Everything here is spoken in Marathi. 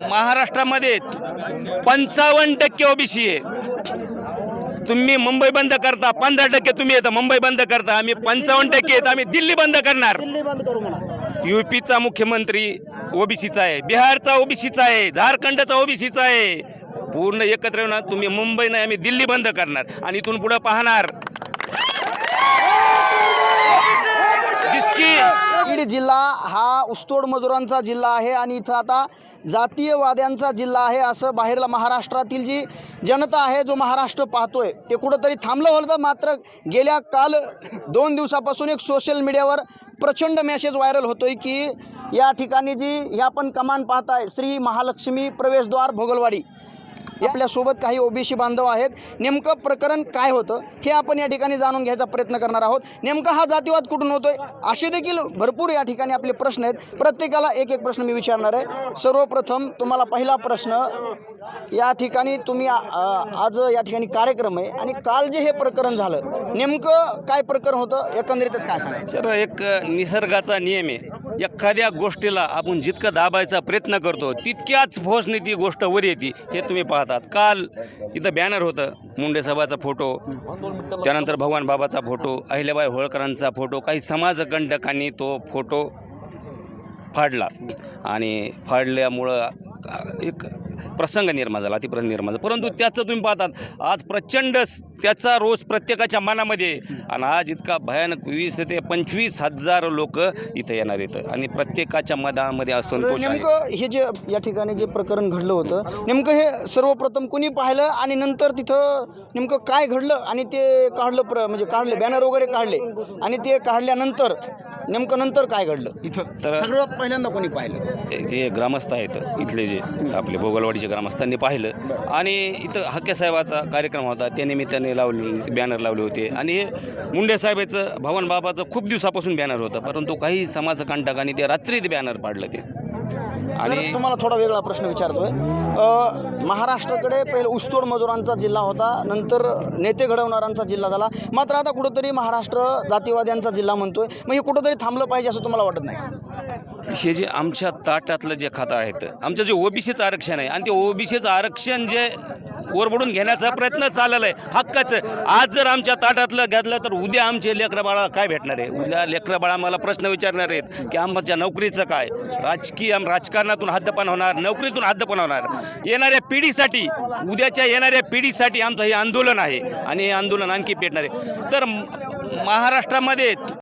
महाराष्ट्रामध्ये पंचावन्न टक्के ओबीसी आहे. तुम्ही मुंबई बंद करता पंधरा टक्के तुम्ही येता मुंबई बंद करता आम्ही पंचावन्न टक्के येत आम्ही दिल्ली बंद करणार. युपीचा मुख्यमंत्री ओबीसीचा आहे बिहारचा ओबीसीचा आहे झारखंडचा ओबीसीचा आहे. पूर्ण एकत्र येऊन तुम्ही मुंबई नाही आम्ही दिल्ली बंद करणार. आणि इथून पुढे पाहणार. बीड जिल्हा हा ऊसतोड मजुरांचा जिल्हा आहे आणि इथं आता जातीयवाद्यांचा जिल्हा आहे असं बाहेरला महाराष्ट्रातील जी जनता आहे जो महाराष्ट्र पाहतोय ते कुठंतरी थांबलं होतं. मात्र गेल्या काल दोन दिवसापासून एक सोशल मीडियावर प्रचंड मेसेज व्हायरल होतोय की या ठिकाणी जी ही आपण कमान पाहताय श्री महालक्ष्मी प्रवेशद्वार भोगलवाडी. आपल्यासोबत काही ओबीसी बांधव आहेत. नेमकं प्रकरण काय होतं हे आपण या ठिकाणी जाणून घ्यायचा प्रयत्न करणार आहोत. नेमका हा जातीवाद कुठून होतोय? असे देखील भरपूर या ठिकाणी आपले प्रश्न आहेत. प्रत्येकाला एक एक प्रश्न मी विचारणार आहे. सर्वप्रथम तुम्हाला पहिला प्रश्न या ठिकाणी तुम्ही आज या ठिकाणी कार्यक्रम आहे आणि काल जे हे प्रकरण झालं नेमकं काय प्रकरण होतं? एकंदरीतच काय सांगायचं? सर एक निसर्गाचा नियम आहे. एखाद्या गोष्टीला आपण जितकं दाबायचा प्रयत्न करतो तितक्याच फोर्सने ती गोष्ट वर येते. हे तुम्ही पाहतात. काल इथं बॅनर होतं मुंडे साहेबाचा फोटो त्यानंतर भगवान बाबाचा फोटो अहिल्याबाई होळकरांचा फोटो काही समाजकंटकांनी तो फोटो फाडला. आणि फाडल्यामुळं एक प्रसंग निर्माण झाला अतिप्रसंग निर्माण झाला. परंतु त्याचं तुम्ही पाहतात आज प्रचंड त्याचा रोज प्रत्येकाच्या मनामध्ये. आणि आज इतका भयानक वीस ते पंचवीस हजार लोक इथं येणार आहेत. आणि प्रत्येकाच्या मनामध्ये असंतोष नेमकं हे जे या ठिकाणी जे प्रकरण घडलं होतं नेमकं हे सर्वप्रथम कोणी पाहिलं आणि नंतर तिथं नेमकं काय घडलं आणि ते काढलं प्र म्हणजे काढले बॅनर वगैरे काढले. आणि ते काढल्यानंतर नेमकं नंतर काय घडलं? इथं. तर- सगळ्यात पहिल्यांदा कोणी पाहिलं? जे ग्रामस्थ आहेत इथले जे आपले भोगलवाडीचे ग्रामस्थांनी पाहिलं. आणि इथं हक्के साहेबाचा कार्यक्रम होता. त्या निमित्ताने लावले बॅनर लावले होते. आणि हे मुंडे साहेबाचं भवन बाबाचं खूप दिवसापासून बॅनर होतं. परंतु काही समाजकंटकांनी ते रात्री ते बॅनर पाडलं ते. आणि तुम्हाला थोडा वेगळा प्रश्न विचारतोय. महाराष्ट्राकडे पहिले ऊसतोड मजुरांचा जिल्हा होता नंतर नेते घडवणाऱ्यांचा जिल्हा झाला. मात्र आता कुठंतरी महाराष्ट्र जातीवाद्यांचा जिल्हा म्हणतोय. मग हे कुठंतरी थांबलं पाहिजे असं तुम्हाला वाटत नाही? हे जे आमच्या ताटातलं जे खातं आहेत आमचं जे ओबीसीचं आरक्षण आहे आणि ते ओबीसीचं आरक्षण जे ओरबडून घेण्याचा प्रयत्न चाललेला आहे हक्काचं. आज जर आमच्या ताटातलं घेतलं तर उद्या आमचे लेकरं बाळाला काय भेटणार आहे? उद्या लेकरं बाळा मला प्रश्न विचारणार आहेत की आमच्या नोकरीचं काय? राजकीय आम- राजकारणातून हद्दपण होणार नोकरीतून हद्दपण होणार. येणाऱ्या पिढीसाठी उद्याच्या येणाऱ्या पिढीसाठी आमचं हे आंदोलन आहे आणि हे आंदोलन आणखी पेटणार आहे. तर महाराष्ट्रामध्ये